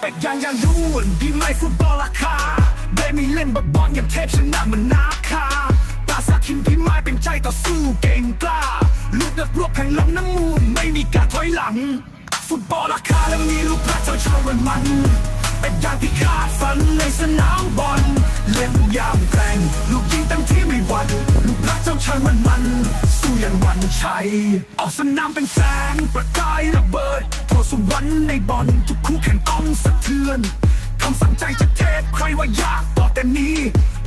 แต่ยังยังดูนพี่ไม่ฟุตบอลราคาได้มีเล่นบอลอย่างเทพชนะเหมือนนาคาตาสาคินพี่ไม่เป็นใจต่อสู้เก่งกล้าลูกนักรบแห่งลำน้ำมูลไม่มีการถอยหลัง ฟุตบอลราคาและมีลูกพระเจ้าชาวมัน เป็นอย่างที่คาดฝันในสนามบอลเล่นยามแกร่งลูกยิงเต็มที่ไม่หวั่นลูกพระเจ้าชายมันมันสู้ยันวันชัยออกสนามเป็นแสงประกายระเบิด โทษสวรรค์ในบอลทุกคู่แข่งต้องสะเทือนคำสั่งใจจากเทพใครว่ายากต่อแต่นี้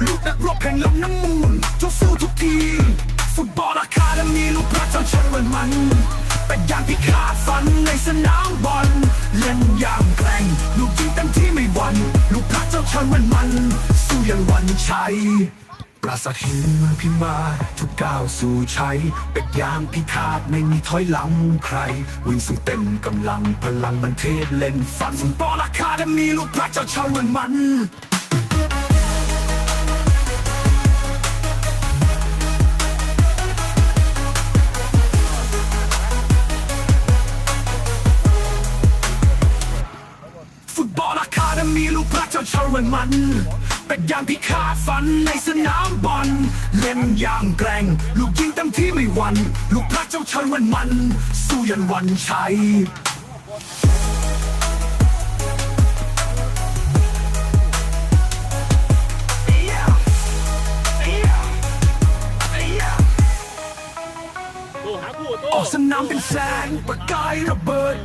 ลูกนักรบแห่งลำน้ำมูลจงสู้ทุกที ฟุตบอลอาคาดมีลูกพระเจ้าชายมันมัน เป็นอย่างที่ขาดฝันในสนามบอลเล่นอย่างแกร่งลูกยิงเต็มที่ไม่หวั่นลูกพระเจ้าชายมันมัน สู้อยันวันชัย ปราสาทหินเมืองพิมาทุกก้าวสู่ชัยเป็ดยามพิฆาตไม่มีถอยหลังใคร วิ่งสู่เต็มกำลังพลังมันเทศเล่นฟันฟุตบอลอาคาดมีลูกพระเจ้าชายมันมันฟุตบอลอาคาเดมีลูกพระเจ้าชาวมันมัน เป็นอย่างที่ขาดฝันในสนามบอลเล่นอย่างแกร่ง ลูกยิงเต็มที่ไม่หวั่นลูกพระเจ้าชาวมันมัน สู้ยันวันชัยโต้หาคู่โต้ออกสนามเป็นแสงประกายระเบิด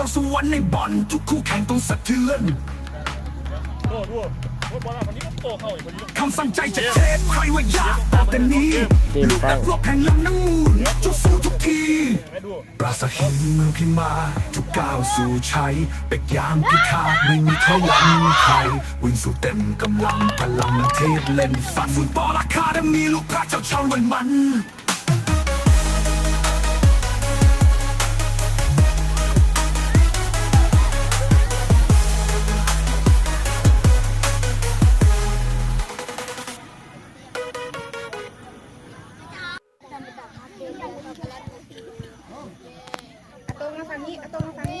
เพราสวรรค์ในบอลทุกคู่แข่งต้องสะเทือนโต้ด้วยโต้บอลคนนี้ก็โตเข้าอีกคนนี้คำสั่งใจจากเทพใครว่ายากต่แต่นี้ลูกนักรบแห่งลำน้ำมูลจงสู้ทุกทีปดูปราสาทหินเมืองพิมาทุกก้าวสู่ชัยเป็กยามพิฆาตไม่มีถอยหลังใครวิ่งสู่เต็มกำลังพลังมันเทพเล่นฟันฟุตบอลอาคาดมีลูกพระเจ้าชาวมันมัน ตรงมาฝั่งนี้ตรงมาฝั่งนี้